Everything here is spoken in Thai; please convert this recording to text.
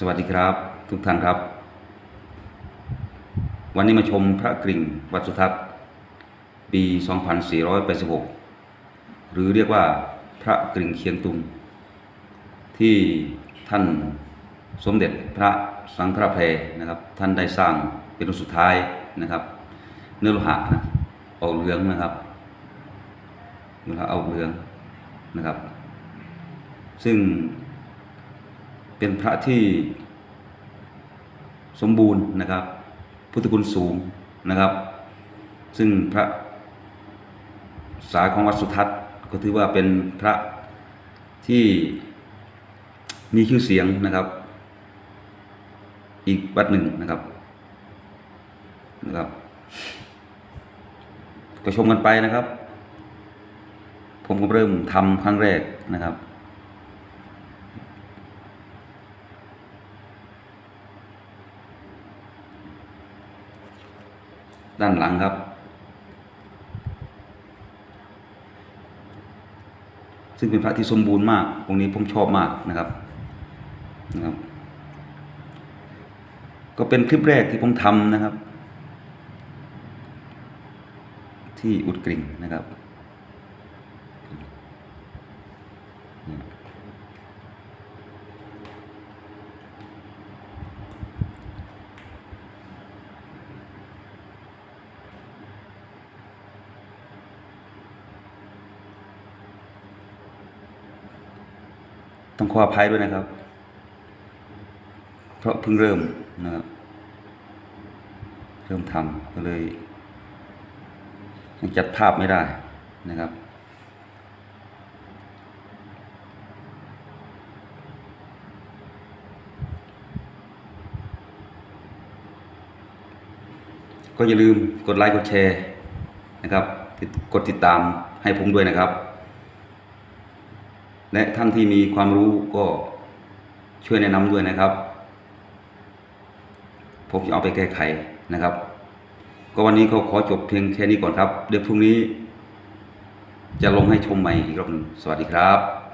สวัสดีครับทุกท่านครับ วันนี้มาชมพระกริ่งวัดสุทัศน์ปี 2486 หรือเรียกว่าพระกริ่งเคียงตุง ที่ท่านสมเด็จพระสังฆราเพนะครับ ท่านได้สร้างเป็นรุ่นสุดท้ายนะครับ เนื้อโลหะนะออกเหลืองนะครับเนื้อโลหะออกเหลืองนะครับ ซึ่ง เป็นพระที่สมบูรณ์นะครับ พุทธคุณสูงนะครับ ซึ่งพระสาของวัดสุทัศน์ก็ถือว่าเป็นพระที่มีชื่อเสียงนะครับ อีกวัดหนึ่งนะครับนะครับก็ชมกันไปนะครับ ผมก็เริ่มทำครั้งแรกนะครับ ด้านหลังครับ ซึ่งเป็นพระที่สมบูรณ์มากองค์นี้ผมชอบมากนะครับนะครับ ก็เป็นคลิปแรกที่ผมทำนะครับ ที่อุดกริ่งนะครับ ต้องขออภัยด้วยนะครับ เพราะเพิ่งเริ่มนะครับเริ่มทำก็เลยยังจัดภาพไม่ได้นะครับก็อย่าลืมกดไลค์กดแชร์นะครับ กดติดตามให้ผมด้วยนะครับ และท่านที่มีความรู้ก็ช่วยแนะนำด้วยนะครับ ผมจะเอาไปแก้ไขนะครับ ก็วันนี้ก็ขอจบเพียงแค่นี้ก่อนครับ เดี๋ยวพรุ่งนี้ จะลงให้ชมใหม่อีกรอบหนึ่งสวัสดีครับ